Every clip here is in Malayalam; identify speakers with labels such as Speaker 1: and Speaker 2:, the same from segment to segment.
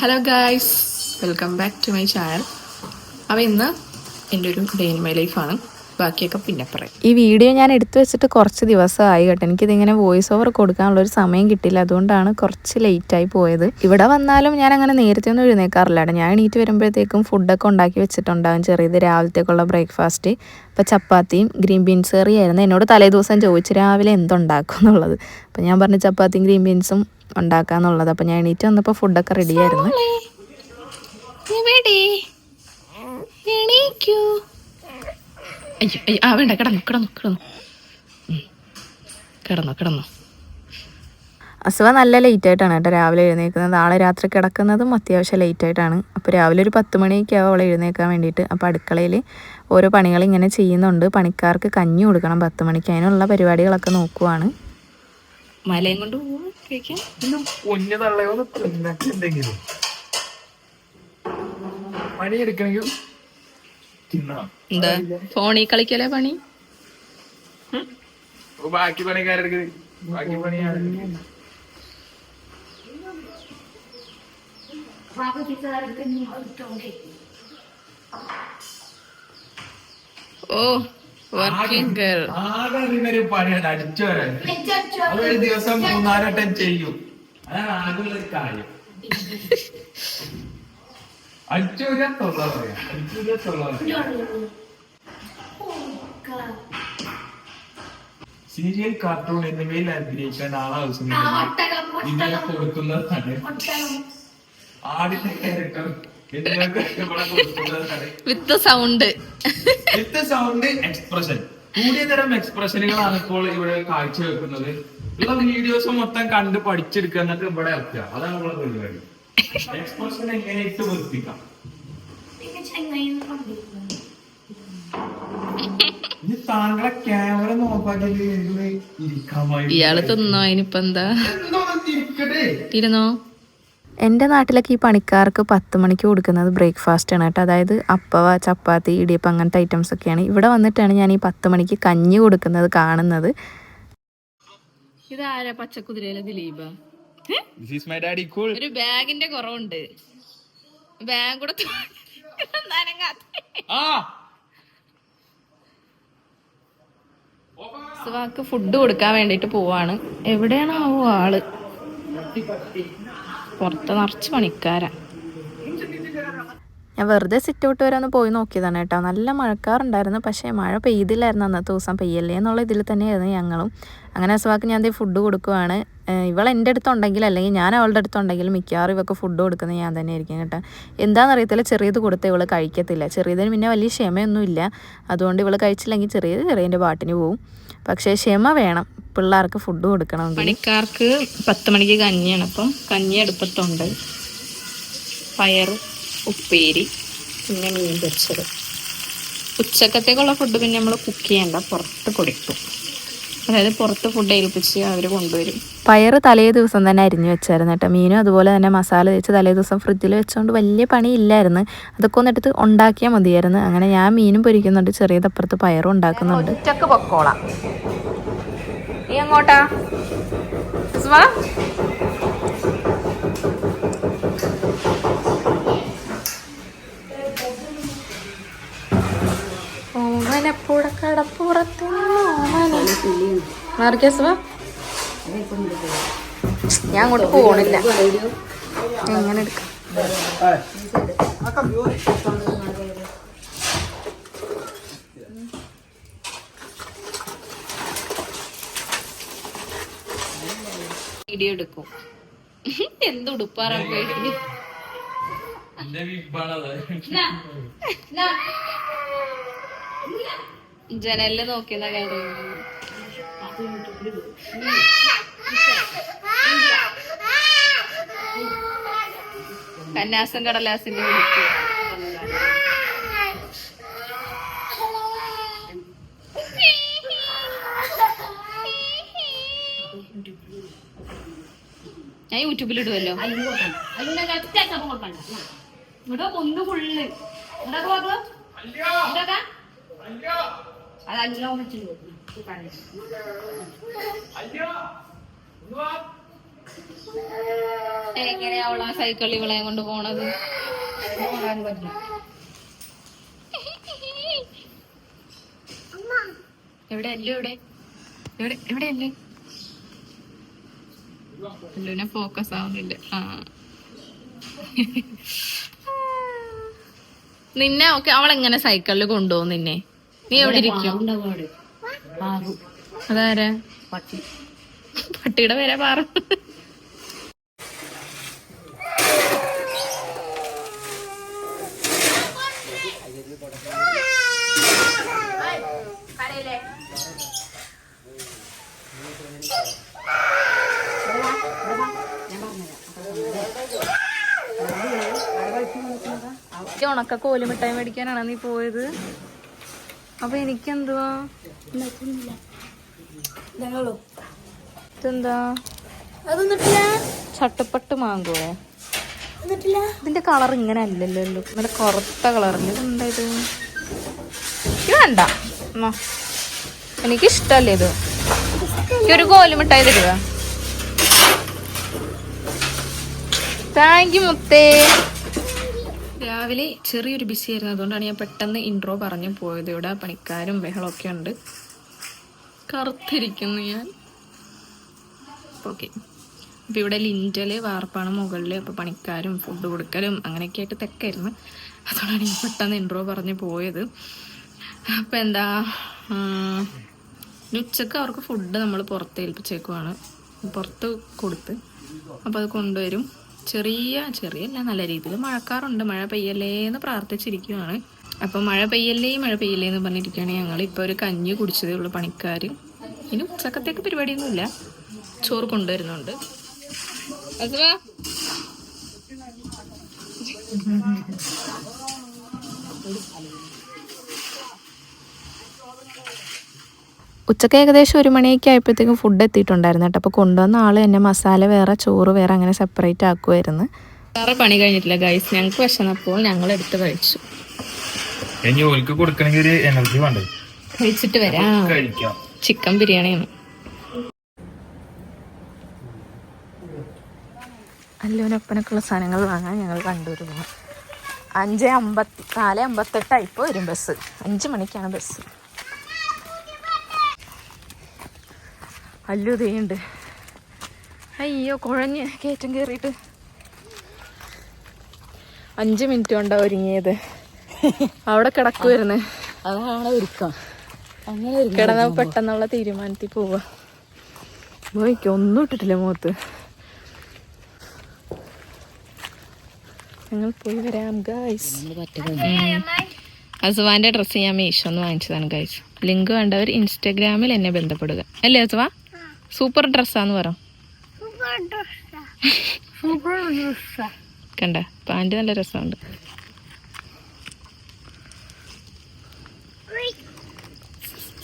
Speaker 1: Hello guys welcome back to my channel അപ്പോൾ ഇന്ന് എന്റെ ഒരു ഡേ ഇൻ മൈ ലൈഫാണ് ബാക്കിയൊക്കെ പിന്നെ പറയാം.
Speaker 2: ഈ വീഡിയോ ഞാൻ എടുത്തു വെച്ചിട്ട് കുറച്ച് ദിവസമായി കേട്ടോ. എനിക്കിതിങ്ങനെ വോയിസ് ഓവർ കൊടുക്കാനുള്ള ഒരു സമയം കിട്ടില്ല അതുകൊണ്ടാണ് കുറച്ച് ലേറ്റായി പോയത്. ഇവിടെ വന്നാലും ഞാൻ അങ്ങനെ നേരത്തെ ഒന്നും എഴുന്നേക്കാറില്ല ഞാൻ എണീറ്റ് വരുമ്പോഴത്തേക്കും ഫുഡൊക്കെ ഉണ്ടാക്കി വെച്ചിട്ടുണ്ടാകും ചെറിയത് രാവിലത്തേക്കുള്ള ബ്രേക്ക്ഫാസ്റ്റ് ഇപ്പോൾ ചപ്പാത്തിയും ഗ്രീൻ ബീൻസ് കറിയായിരുന്നു എന്നോട് തലേ ദിവസം ചോദിച്ചു രാവിലെ എന്തുണ്ടാക്കും? എന്നുള്ളത്. അപ്പോൾ ഞാൻ പറഞ്ഞു ചപ്പാത്തിയും ഗ്രീൻ ബീൻസും ഉണ്ടാക്കാന്നുള്ളത്. അപ്പോൾ ഞാൻ എണീറ്റ് വന്നപ്പോൾ ഫുഡൊക്കെ റെഡിയായിരുന്നു
Speaker 1: ആയിരുന്നു. അയ്യോ ആ വേണ്ട കിടന്നു കിടന്നു കിടന്നു. ഉം. കിടന്നു കിടന്നു.
Speaker 2: അസുഖ നല്ല ലേറ്റ് ആയിട്ടാണ് കേട്ടോ രാവിലെ എഴുന്നേൽക്കുന്നത് നാളെ രാത്രി കിടക്കുന്നതും അത്യാവശ്യം ലേറ്റ് ആയിട്ടാണ്. അപ്പോൾ രാവിലെ ഒരു പത്ത് മണിയൊക്കെ ആവും അവളെ എഴുന്നേൽക്കാൻ വേണ്ടിയിട്ട്. അപ്പോൾ അടുക്കളയിൽ ഓരോ പണികൾ ഇങ്ങനെ ചെയ്യുന്നുണ്ട്. പണിക്കാർക്ക് കഞ്ഞി കൊടുക്കണം. പത്ത് മണിക്ക് അതിനുള്ള പരിപാടികളൊക്കെ നോക്കുവാണ്.
Speaker 1: മലയും കൊണ്ട് പോവാ കഴിക്കാൻ.
Speaker 3: പൊന്നു തള്ളയോന്ന് തിന്നൊക്കെ പണി
Speaker 1: എന്താ? ഫോണിൽ കളിക്കലേ പണി?
Speaker 3: ബാക്കി പണിക്കാരെടുക്ക്. ബാക്കി പണി?
Speaker 1: ഓ. വർക്കിംഗ് ഗേൾ
Speaker 3: ആകെ അറിയുന്നൊരു പണിയാണ് അടിച്ചു ഒരു ദിവസം മൂന്നാലട്ടം ചെയ്യും. അതാണ് ആകെയുള്ള ഒരു കാര്യം. അടിച്ചു വരാൻ തൊള്ള പറയാം. അടിച്ചു തൊള്ള പറയാം സീരിയൽ കാർട്ടൂൺ എന്നിവയിൽ അഭിനയിക്കാൻ ആളാവശ്യം ഇതിനെ കൊടുക്കുന്നതാണ് ആടിന്റെ character
Speaker 1: with sound.
Speaker 3: With sound expression. കൂടിയ തരം എക്സ്പ്രഷനുകളാണ് ഇപ്പോൾ ഇവിടെ കാഴ്ചവെക്കുന്നത് ഉള്ള വീഡിയോസ് മൊത്തം കണ്ട് പഠിച്ചെടുക്കുക എന്നിട്ട് ഇവിടെ എത്തുക. അതാണ് നമ്മളെ പരിപാടി. എക്സ്പ്രഷൻ എങ്ങനെ ഇട്ട് വെറുപ്പിക്കാം ഇനി താങ്കളെ ക്യാമറ ഇരിക്കാമായി
Speaker 1: ഇയാൾ തിന്നോ? അതിനിപ്പോ എന്താ?
Speaker 3: ഇരിക്കട്ടെ.
Speaker 1: ഇരുന്നോ?
Speaker 2: എന്റെ നാട്ടിലൊക്കെ ഈ പണിക്കാർക്ക് പത്ത് മണിക്ക് കൊടുക്കുന്നത് ബ്രേക്ക്ഫാസ്റ്റ് ആണ് കേട്ടോ. അതായത് അപ്പവ ചപ്പാത്തി ഇടിയപ്പം അങ്ങനത്തെ ഐറ്റംസ് ഒക്കെയാണ്. ഇവിടെ വന്നിട്ടാണ് ഞാൻ ഈ പത്ത് മണിക്ക് കഞ്ഞി കൊടുക്കുന്നത് കാണുന്നത്.
Speaker 1: ഇതാരാ പച്ചക്കുതിരയിലെ ദിലീപ?
Speaker 3: This is my daddy cool
Speaker 1: ഒരു ബാഗിന്റെ കുറവുണ്ട്. ബാഗ് കൂടെ നനങ്ങാത്ത.
Speaker 3: ആ!
Speaker 1: സുവാക്ക് ഫുഡ് കൊടുക്കാൻ വേണ്ടിട്ട് പോവാണ്. എവിടെയാണ് എവിടെയാണാവോ ആൾ? പുറത്ത് നിറച്ച് പണിക്കാരാ.
Speaker 2: ഞാൻ വെറുതെ സിറ്റ് ഔട്ട് വരെ ഒന്ന് പോയി നോക്കിയതാണ് കേട്ടോ. നല്ല മഴക്കാറുണ്ടായിരുന്നു. പക്ഷേ മഴ പെയ്തില്ലായിരുന്നു അന്നത്തെ ദിവസം. പെയ്യല്ലേ എന്നുള്ള ഇതിൽ തന്നെയായിരുന്നു ഞങ്ങളും. അങ്ങനെ അസുവാക്ക് ഞാൻ ഫുഡ് കൊടുക്കുവാണ്. ഇവൾ എന്റെ അടുത്തുണ്ടെങ്കിൽ അല്ലെങ്കിൽ ഞാൻ അവളുടെ അടുത്തുണ്ടെങ്കിൽ മിക്കവാറും ഇവൾക്ക് ഫുഡ് കൊടുക്കുന്നത് ഞാൻ തന്നെ ആയിരിക്കും കേട്ടോ. എന്താണെന്നറിയത്തില്ല. ചെറിയത് കൊടുത്ത് ഇവൾ കഴിക്കത്തില്ല. ചെറിയതിന് പിന്നെ വലിയ ക്ഷമയൊന്നുമില്ല. അതുകൊണ്ട് ഇവൾ കഴിച്ചില്ലെങ്കിൽ ചെറിയത് ചെറിയതിന്റെ പാട്ടിന് പോവും. പക്ഷേ ക്ഷമ വേണം. പിള്ളേർക്ക് ഫുഡ് കൊടുക്കണം
Speaker 1: പണിക്കാർക്ക് പത്ത് മണിക്ക് കഞ്ഞിയാണ്. അപ്പം കഞ്ഞി അടുപ്പത്തുണ്ട്. പയർ ഉപ്പേരി പിന്നെ മീൻ പൊരിച്ചത്. ഉച്ചക്കത്തേക്കുള്ള ഫുഡ് പിന്നെ നമ്മൾ കുക്ക് ചെയ്യേണ്ട പുറത്ത് കൊടുക്കും അതായത് പുറത്ത് ഫുഡ് ഏൽപ്പിച്ച് അവർ കൊണ്ടുവരും.
Speaker 2: പയർ തലേ ദിവസം തന്നെ അരിഞ്ഞു വെച്ചായിരുന്നു കേട്ടോ. മീനും അതുപോലെ തന്നെ മസാല തേച്ച് തലേ ദിവസം ഫ്രിഡ്ജിൽ വെച്ചുകൊണ്ട് വലിയ പണിയില്ലായിരുന്നു. അതൊക്കെ ഒന്നെടുത്ത് ഉണ്ടാക്കിയാൽ മതിയായിരുന്നു. അങ്ങനെ ഞാൻ മീനും പൊരിക്കുന്നുണ്ട്. ചെറിയതപ്പുറത്ത് പയറും ഉണ്ടാക്കുന്നുണ്ട്.
Speaker 1: ഉച്ചയ്ക്ക് പൊക്കോളാം. നീ എങ്ങോട്ടാ? ഓമനപ്പുഴ കടപ്പുറത്ത് ഞാൻ അങ്ങോട്ട് പോണില്ല. എങ്ങനെ എടുക്കാം? വീഡിയോ എടുക്കും.
Speaker 3: എന്റെ വിഭാണത്
Speaker 1: ജനലിൽ നോക്കിയെന്ന കാര്യം കന്യാസം കടലാസിന്റെ ഞാൻ യൂട്യൂബിൽ ഇടുമല്ലോ ഇവിടെ ഒന്ന് ഫുള്ള് അതല്ലോ
Speaker 3: അയ്യോ അല്ലോ വാ.
Speaker 1: എങ്ങനെയാ അവൾ ആ സൈക്കിളിൽ ഇവളെ കൊണ്ട് പോണത്? എവിടെ? അല്ലു എവിടെ? എവിടെ? എവിടെ അല്ലേ? അല്ലുവിനെ ഫോക്കസ് ആവുന്നില്ല. ആ. നിന്നെ ഓക്കെ അവൾ എങ്ങനെ സൈക്കിളിൽ കൊണ്ടുപോകും നിന്നെ? നീ എവിടെ ഇരിക്കും? അതാരാ? പട്ടിയുടെ പേരാ പാറ. ഉണക്ക കോലുമിട്ടായി മേടിക്കാനാണ് നീ പോയത്? അപ്പൊ എനിക്കെന്തുവാ? ഇതെന്താ? ചട്ടപ്പട്ട് മാങ്കോ ഇതിന്റെ കളർ ഇങ്ങനെ അല്ലല്ലോ. ഇങ്ങനെ കറുത്ത കളറിൽ ഇതെന്താ ഇത്? ഇത് വേണ്ട. എനിക്ക് ഇഷ്ടല്ലേ ഇത്. ഒരു ഒരു കോലുമിഠായി തരുക താങ്ക് യു മുത്തേ. രാവിലെ ചെറിയൊരു ബിസി ആയിരുന്നു. അതുകൊണ്ടാണ് ഞാൻ പെട്ടെന്ന് ഇൻട്രോ പറഞ്ഞു പോയത്. ഇവിടെ പണിക്കാരും ബഹളമൊക്കെ ഉണ്ട്. കറുത്തിരിക്കുന്നു ഞാൻ. ഓക്കെ അപ്പോൾ ഇവിടെ ലിന്റൽ വാർപ്പാണ് മുകളിൽ അപ്പോൾ പണിക്കാരും ഫുഡ് കൊടുക്കലും അങ്ങനെയൊക്കെ ആയിട്ട് തെക്കായിരുന്നു. അതുകൊണ്ടാണ് ഞാൻ പെട്ടെന്ന് ഇൻട്രോ പറഞ്ഞ് പോയത്. അപ്പോൾ എന്താ ഉച്ചയ്ക്ക് അവർക്ക് ഫുഡ് നമ്മൾ പുറത്ത് ഏൽപ്പിച്ചേക്കുവാണ് പുറത്ത് കൊടുത്ത്. അപ്പോൾ അത് കൊണ്ടുവരും. ചെറിയ ചെറിയല്ല നല്ല രീതിയിൽ മഴക്കാറുണ്ട്. മഴ പെയ്യല്ലേ എന്ന് പ്രാർത്ഥിച്ചിരിക്കുകയാണ് അപ്പം മഴ പെയ്യല്ലേ മഴ പെയ്യല്ലേ എന്ന് പറഞ്ഞിരിക്കുകയാണ് ഞങ്ങൾ. ഇപ്പോൾ ഒരു കഞ്ഞി കുടിച്ചതേ ഉള്ളൂ പണിക്കാർ. ഇനി ഉച്ചക്കത്തേക്ക് പരിപാടിയൊന്നുമില്ല. ചോറ് കൊണ്ടുവരുന്നുണ്ട്. അതുവാ
Speaker 2: ഉച്ചയ്ക്ക് ഏകദേശം ഒരു മണിയൊക്കെ ആയപ്പോഴത്തേക്കും ഫുഡ് എത്തിയിട്ടുണ്ടായിരുന്നു കേട്ടോ. അപ്പോൾ കൊണ്ടുവന്ന ആൾ തന്നെ മസാല വേറെ ചോറ് വേറെ അങ്ങനെ സെപ്പറേറ്റ് ആക്കുമായിരുന്നു
Speaker 1: വേറെ പണി കഴിഞ്ഞിട്ടില്ല ഗൈസ് ഞങ്ങൾക്ക് വിശന്നപ്പോൾ ഞങ്ങൾ എടുത്ത് കഴിച്ചു.
Speaker 3: ഇനി ഓൽക്ക് കൊടുക്കണമെങ്കിൽ ഒരു എനർജി വേണ്ടേ?
Speaker 1: കഴിച്ചിട്ട് വരാം. ചിക്കൻ ബിരിയാണിയാണ്.
Speaker 2: അല്ലോനൊപ്പനൊക്കെയുള്ള സാധനങ്ങൾ വാങ്ങാൻ ഞങ്ങൾ കണ്ടൂർ പോകും അഞ്ച് അമ്പത്തി നാല് അമ്പത്തെട്ടായിപ്പോൾ വരും ബസ്. അഞ്ച് മണിക്കാണ് ബസ്. അല്ലു ഇതേയുണ്ട് അയ്യോ കുഴഞ്ഞ് കയറ്റം കയറിയിട്ട് അഞ്ച് മിനിറ്റ് കൊണ്ടാ ഒരുങ്ങിയത്. അവിടെ കിടക്കുവായിരുന്നു
Speaker 4: അതാണ് ഒരുക്കം. അങ്ങനെ
Speaker 2: കിടന്ന പെട്ടെന്നുള്ള തീരുമാനത്തിൽ പോവാ. ഒന്നും ഇട്ടിട്ടില്ല മുഖത്ത്. ഞങ്ങൾ പോയി വരാം ഗൈസ്
Speaker 1: അസുവാന്റെ ഡ്രസ്സ് ഞാൻ മീഷോന്ന് വാങ്ങിച്ചതാണ് ഗൈസ് ലിങ്ക് വേണ്ടവർ ഇൻസ്റ്റാഗ്രാമിൽ എന്നെ ബന്ധപ്പെടുക. അല്ലേ അസുവ? സൂപ്പർ ഡ്രസ്സാന്ന് പറ. കണ്ട പാന്റ് നല്ല രസമുണ്ട്.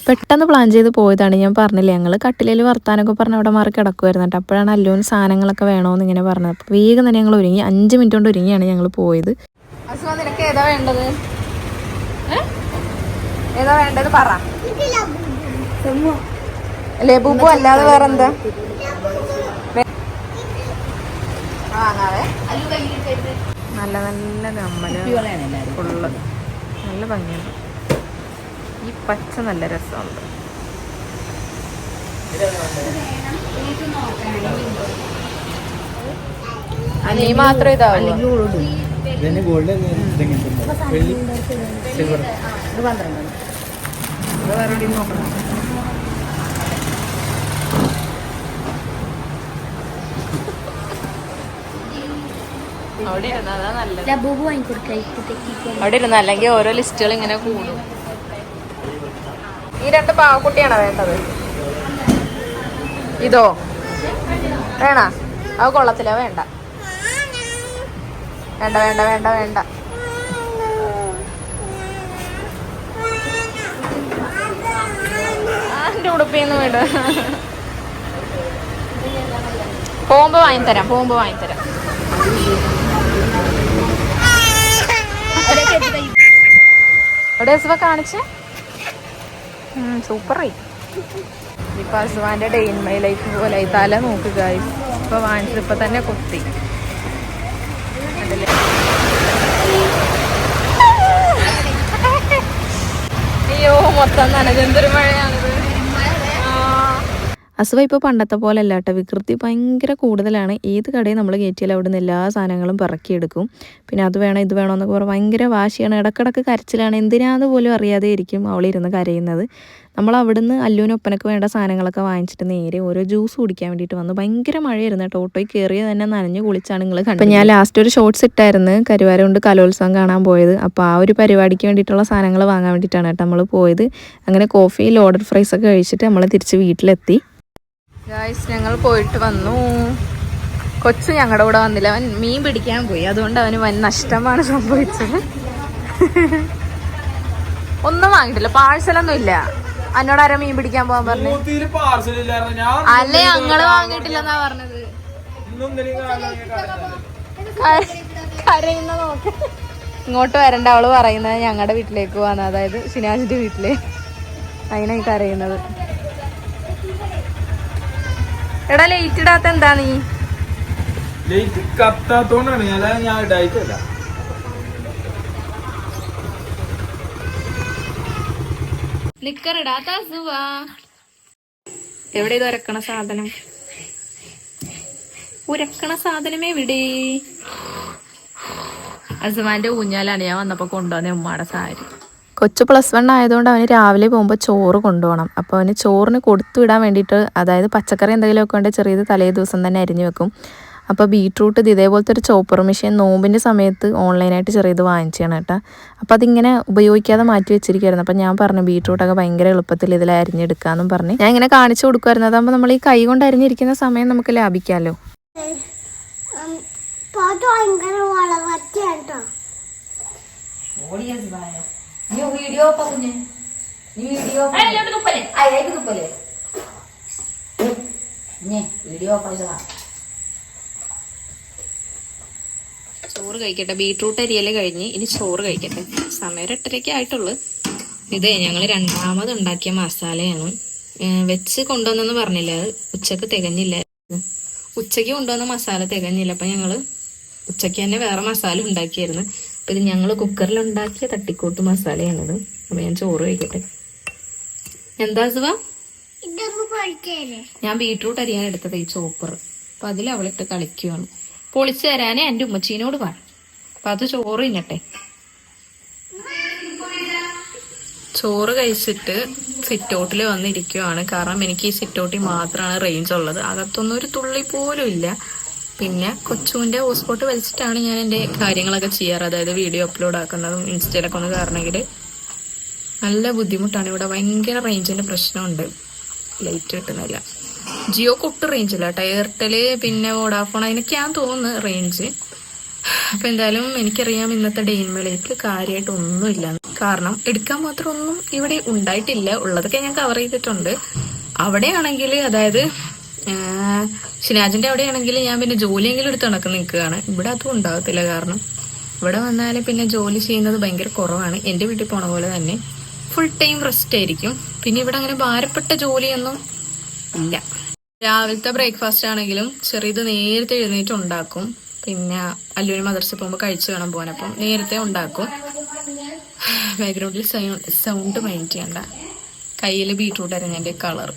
Speaker 2: പെട്ടെന്ന് പ്ലാൻ ചെയ്ത് പോയതാണ്. ഞാൻ പറഞ്ഞില്ലേ ഞങ്ങൾ കട്ടിലേൽ വർത്താനൊക്കെ പറഞ്ഞ് അവിടെ മാറി കിടക്കുമായിരുന്നു കേട്ടോ. അപ്പോഴാണ് അല്ലോന് സാധനങ്ങളൊക്കെ വേണമെന്ന് ഇങ്ങനെ പറഞ്ഞത്. അപ്പോൾ വേഗം തന്നെ ഞങ്ങൾ ഒരുങ്ങി. അഞ്ച് മിനിറ്റ് കൊണ്ട് ഒരുങ്ങിയാണ് ഞങ്ങൾ പോയത്. നിനക്ക് ഏതാ വേണ്ടത്? ഏതാ വേണ്ടത് പറ. ലബുബു അല്ലാതെ വേറെ എന്താ നല്ല നല്ല കമ്മൽ ഫുള്ള് നല്ല ഭംഗിയുണ്ട്. ഈ പച്ച നല്ല രസമുണ്ട്. നീ മാത്രം ഇതാവുള്ളൂ. ഇരുന്ന് അവിടെ ഇരുന്ന അല്ലെങ്കിൽ ഓരോ ലിസ്റ്റുകൾ ഇങ്ങനെ കൂടും. ഈ രണ്ട് പാവക്കുട്ടിയാണോ വേണ്ടത്? ഇതോ? വേണ? അത് കൊള്ളത്തില്ല വേണ്ട. വേണ്ട വേണ്ട വേണ്ട വേണ്ട. എന്റെ വാങ്ങി തരാം പോകുമ്പോ വാങ്ങി തരാം വാങ്ങിത്തരാം. എവിടെ അസുവ സൂപ്പർ സൂപ്പറായി. ഇപ്പൊ അസുവാന്റെ ഇൻ മൈ ലൈഫ് പോലെ തല നോക്കുക ഇപ്പൊ വാങ്ങിച്ചത് ഇപ്പം തന്നെ കുത്തി. അയ്യോ മൊത്തം നനജന്തൊരു മഴയാണിത് അസുവ ഇപ്പോൾ പണ്ടത്തെ പോലെ അല്ല കേട്ടോ. വികൃതി ഭയങ്കര കൂടുതലാണ്. ഏത് കടയും നമ്മൾ കയറ്റിയാലും അവിടെ നിന്ന് എല്ലാ സാധനങ്ങളും പിറക്കിയെടുക്കും. പിന്നെ അത് വേണം ഇത് വേണം എന്നൊക്കെ പറഞ്ഞാൽ ഭയങ്കര വാശിയാണ്. ഇടക്കിടക്ക് കരച്ചിലാണ്. എന്തിനാന്ന് പോലും അറിയാതെ ഇരിക്കും അവളിരുന്ന് കരയുന്നത്. നമ്മൾ അവിടുന്ന് അല്ലൂനൊപ്പനക്ക് വേണ്ട സാധനങ്ങളൊക്കെ വാങ്ങിച്ചിട്ട് നേരെ ഓരോ ജ്യൂസ് കുടിക്കാൻ വേണ്ടിയിട്ട് വന്നു ഭയങ്കര മഴയായിരുന്നു കേട്ടോ. ഓട്ടോയിൽ കയറിയ തന്നെ നനഞ്ഞു കുളിച്ചാണ് നിങ്ങൾ കണ്ടത് അപ്പം ഞാൻ ലാസ്റ്റ് ഒരു ഷോർട്സ് ഇട്ടായിരുന്നു. കരുവാരം കൊണ്ട് കലോത്സവം കാണാൻ പോയത്. അപ്പോൾ ആ ഒരു പരിപാടിക്ക് വേണ്ടിയിട്ടുള്ള സാധനങ്ങൾ വാങ്ങാൻ വേണ്ടിയിട്ടാണ് കേട്ടോ നമ്മൾ പോയത്. അങ്ങനെ കോഫി ലോഡർ ഫ്രൈസ് ഒക്കെ കഴിച്ചിട്ട് നമ്മൾ തിരിച്ച് വീട്ടിലെത്തി. ഗായ്സ് ഞങ്ങൾ പോയിട്ട് വന്നു. കൊച്ചു ഞങ്ങളുടെ കൂടെ വന്നില്ല. അവൻ മീൻ പിടിക്കാൻ പോയി. അതുകൊണ്ട് അവന് വൻ നഷ്ടമാണ് സംഭവിച്ചത്. ഒന്നും വാങ്ങിട്ടില്ല പാഴ്സലൊന്നും ഇല്ല. എന്നോട് ആരാ മീൻ പിടിക്കാൻ പോവാൻ പറഞ്ഞു? അല്ലെ ഞങ്ങൾ വാങ്ങിട്ടില്ലെന്നാ പറഞ്ഞത്. കരയുന്ന നോക്ക്. ഇങ്ങോട്ട് വരണ്ട. അവൾ പറയുന്നത് ഞങ്ങളുടെ വീട്ടിലേക്ക് പോവാന്ന്. അതായത് ശിനാജിന്റെ വീട്ടിൽ. അതിനായി കരയുന്നത്. എടാ ലേറ്റ് ഇടാത്ത എന്താ നീ?
Speaker 3: ലേറ്റ് കത്താത്തോണ്ടാണ്. ഞാൻ അല്ലാതെ ഞാൻ ഇടായിട്ടല്ല.
Speaker 2: നിക്കറിടാത്ത സുവാ എവിടെ ഇത് ഉരക്കണ സാധനം? ഉരക്കണ സാധനമേ വിടേ അസുമാന്റെ ഊഞ്ഞാലാണ് ഞാൻ വന്നപ്പോ കൊണ്ടുവന്ന ഉമ്മാടെ സാരി. കൊച്ചു പ്ലസ് വൺ ആയതുകൊണ്ട് അവന് രാവിലെ പോകുമ്പോൾ ചോറ് കൊണ്ടുപോകണം. അപ്പോൾ അവന് ചോറിന് കൊടുത്തു വിടാൻ വേണ്ടിയിട്ട് അതായത് പച്ചക്കറി എന്തെങ്കിലുമൊക്കെ ഉണ്ട് ചെറിയത് തലേ ദിവസം തന്നെ അരിഞ്ഞു വെക്കും. അപ്പോൾ ബീട്രൂട്ട് ഇത് ഇതേപോലത്തെ ഒരു ചോപ്പർ മെഷീൻ നോമ്പിന്റെ സമയത്ത് ഓൺലൈനായിട്ട് ചെറിയത് വാങ്ങിച്ചാണ് കേട്ടോ. അപ്പോൾ അതിങ്ങനെ ഉപയോഗിക്കാതെ മാറ്റി വെച്ചിരിക്കുമായിരുന്നു അപ്പോൾ ഞാൻ പറഞ്ഞു ബീട്രൂട്ടൊക്കെ ഭയങ്കര എളുപ്പത്തിൽ ഇതിൽ അരിഞ്ഞെടുക്കാമെന്നും പറഞ്ഞു. ഞാൻ ഇങ്ങനെ കാണിച്ചു കൊടുക്കുമായിരുന്നു അതാകുമ്പോൾ നമ്മൾ ഈ കൈ കൊണ്ട് അരിഞ്ഞിരിക്കുന്ന സമയം നമുക്ക് ലാഭിക്കാമല്ലോ
Speaker 5: ഭയങ്കര വളവറ്റിയാണ് കേട്ടോ
Speaker 1: ചോറ് കഴിക്കട്ടെ. ബീട്രൂട്ട് അരിയൽ കഴിഞ്ഞ് ഇനി ചോറ് കഴിക്കട്ടെ. സമയം എട്ടരയ്ക്ക് ആയിട്ടുള്ളു. ഇത് ഞങ്ങൾ രണ്ടാമത് ഉണ്ടാക്കിയ മസാലയാണ്. വെച്ച് കൊണ്ടുവന്നെന്ന് പറഞ്ഞില്ല? അത് ഉച്ചയ്ക്ക് തികഞ്ഞില്ല. ഉച്ചയ്ക്ക് കൊണ്ടുവന്ന മസാല തികഞ്ഞില്ല. അപ്പൊ ഞങ്ങൾ ഉച്ചയ്ക്ക് തന്നെ വേറെ മസാല ഉണ്ടാക്കിയായിരുന്നു. അപ്പൊ ഇത് ഞങ്ങൾ കുക്കറിൽ ഉണ്ടാക്കിയ തട്ടിക്കൂട്ട് മസാലയാണിത്. അപ്പൊ ഞാൻ ചോറ് കഴിക്കട്ടെ. എന്താ സുവ? ഞാൻ ബീട്രൂട്ട് അരിയാൻ എടുത്തത് ഈ ചോപ്പർ. അപ്പൊ അതിൽ അവളിട്ട് കളിക്കുകയാണ് പൊളിച്ചു തരാനേ എന്റെ ഉമ്മച്ചീനോട് പറ. അപ്പൊ അത് ചോറ് തിന്നട്ടെ. ചോറ് കഴിച്ചിട്ട് സിറ്റൗട്ടിൽ വന്നിരിക്കുവാണ്. കാരണം എനിക്ക് ഈ സിറ്റൗട്ടിൽ മാത്രമാണ് റേഞ്ച് ഉള്ളത്. അകത്തൊന്നും ഒരു തുള്ളി പോലും ഇല്ല. പിന്നെ കൊച്ചുവിന്റെ ഹോസ്പോട്ട് വലിച്ചിട്ടാണ് ഞാൻ എന്റെ കാര്യങ്ങളൊക്കെ ചെയ്യാറ്. അതായത് വീഡിയോ അപ്ലോഡ് ആക്കുന്നതും ഇൻസ്റ്റയിലൊക്കെ ഒന്ന് കാരണമെങ്കിൽ നല്ല ബുദ്ധിമുട്ടാണ്. ഇവിടെ ഭയങ്കര റേഞ്ചിന്റെ പ്രശ്നമുണ്ട്. ലൈറ്റ് കിട്ടുന്നില്ല. ജിയോക്ക് ഒട്ടും റേഞ്ച് ഇല്ല കേട്ടോ. പിന്നെ വോഡാഫോൺ അതിനൊക്കെയാണ് തോന്നുന്നു റേഞ്ച് അപ്പൊ എന്തായാലും എനിക്കറിയാം ഇന്നത്തെ ഡെയിൻമേലേക്ക് കാര്യമായിട്ട് ഒന്നുമില്ല. കാരണം എടുക്കാൻ മാത്രം ഒന്നും ഇവിടെ ഉണ്ടായിട്ടില്ല. ഉള്ളതൊക്കെ ഞാൻ കവർ ചെയ്തിട്ടുണ്ട്. അവിടെയാണെങ്കിൽ അതായത് ഷിനാജിന്റെ അവിടെയാണെങ്കിൽ ഞാൻ പിന്നെ ജോലിയെങ്കിലും എടുത്ത് നടക്ക് നിൽക്കുകയാണ്. ഇവിടെ അതും ഉണ്ടാകത്തില്ല കാരണം. ഇവിടെ വന്നാൽ പിന്നെ ജോലി ചെയ്യുന്നത് ഭയങ്കര കുറവാണ്. എന്റെ വീട്ടിൽ പോണ പോലെ തന്നെ ഫുൾ ടൈം റെസ്റ്റ് ആയിരിക്കും. പിന്നെ ഇവിടെ അങ്ങനെ ഭാരപ്പെട്ട ജോലിയൊന്നും ഇല്ല. രാവിലത്തെ ബ്രേക്ക്ഫാസ്റ്റ് ആണെങ്കിലും ചെറിയത് നേരത്തെ എഴുന്നേറ്റ് ഉണ്ടാക്കും. പിന്നെ അല്ലൂരി മദർസ് പോകുമ്പോൾ കഴിച്ചു വേണം പോകാൻ. അപ്പം നേരത്തെ ഉണ്ടാക്കും. ബാക്ക്ഗ്രൗണ്ടിൽ സൗണ്ട് മൈൻഡ് ചെയ്യണ്ട. കയ്യിൽ ബീട്രൂട്ട് എന്റെ കളർ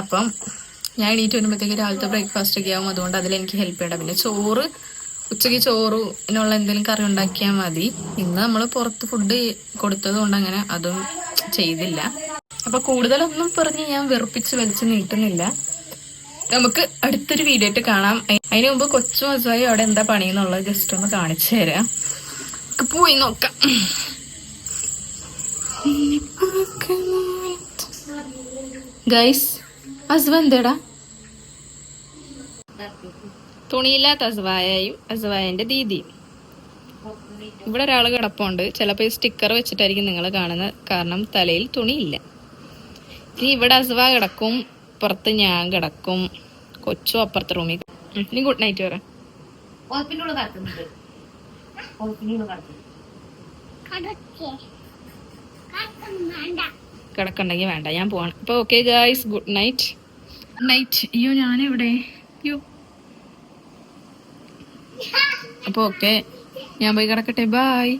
Speaker 1: അപ്പം ഞാൻ എണീറ്റ് വരുമ്പോഴത്തേക്ക് രാവിലത്തെ ബ്രേക്ക്ഫാസ്റ്റ് ഒക്കെ ആവും. അതുകൊണ്ട് അതിൽ എനിക്ക് ഹെൽപ്പ് ചെയ്യണം. പിന്നെ ചോറ് ഉച്ചയ്ക്ക് ചോറിനുള്ള എന്തെങ്കിലും കറി ഉണ്ടാക്കിയാൽ മതി. ഇന്ന് നമ്മൾ പുറത്ത് ഫുഡ് കൊടുത്തത് കൊണ്ട് അങ്ങനെ അതും ചെയ്തില്ല. അപ്പൊ കൂടുതലൊന്നും പറഞ്ഞ് ഞാൻ വെറുപ്പിച്ച് വലിച്ചു നീട്ടുന്നില്ല. നമുക്ക് അടുത്തൊരു വീഡിയോ ആയിട്ട് കാണാം. അതിനു മുമ്പ് കൊച്ചു മസായി അവിടെ എന്താ പണി എന്നുള്ളത് ജസ്റ്റ് ഒന്ന് കാണിച്ചു തരാം. പോയി നോക്കാം. ഗൈസ് അസ്വ എന്തേടാ തുണിയില്ലാത്ത അസ്വായയും അസ്വായന്റെ ദീദി ഇവിടെ ഒരാൾ കിടപ്പുണ്ട്. ചിലപ്പോൾ ഈ സ്റ്റിക്കർ വെച്ചിട്ടായിരിക്കും നിങ്ങൾ കാണുന്നത് കാരണം തലയിൽ തുണിയില്ല. ഇനി ഇവിടെ അസുവ കിടക്കും പുറത്ത് ഞാൻ കിടക്കും. കൊച്ചു അപ്പുറത്തെ റൂമിൽ ഇനി ഗുഡ് നൈറ്റ് പറ.
Speaker 5: വേണ്ട
Speaker 1: കിടക്കണ്ടെങ്കിൽ വേണ്ട. ഞാൻ പോവാണ്. അപ്പൊ okay guys good night night അയ്യോ ഞാനെവിടെ. അയ്യോ. അപ്പൊ ഓക്കെ ഞാൻ പോയി കിടക്കട്ടെ. ബായ്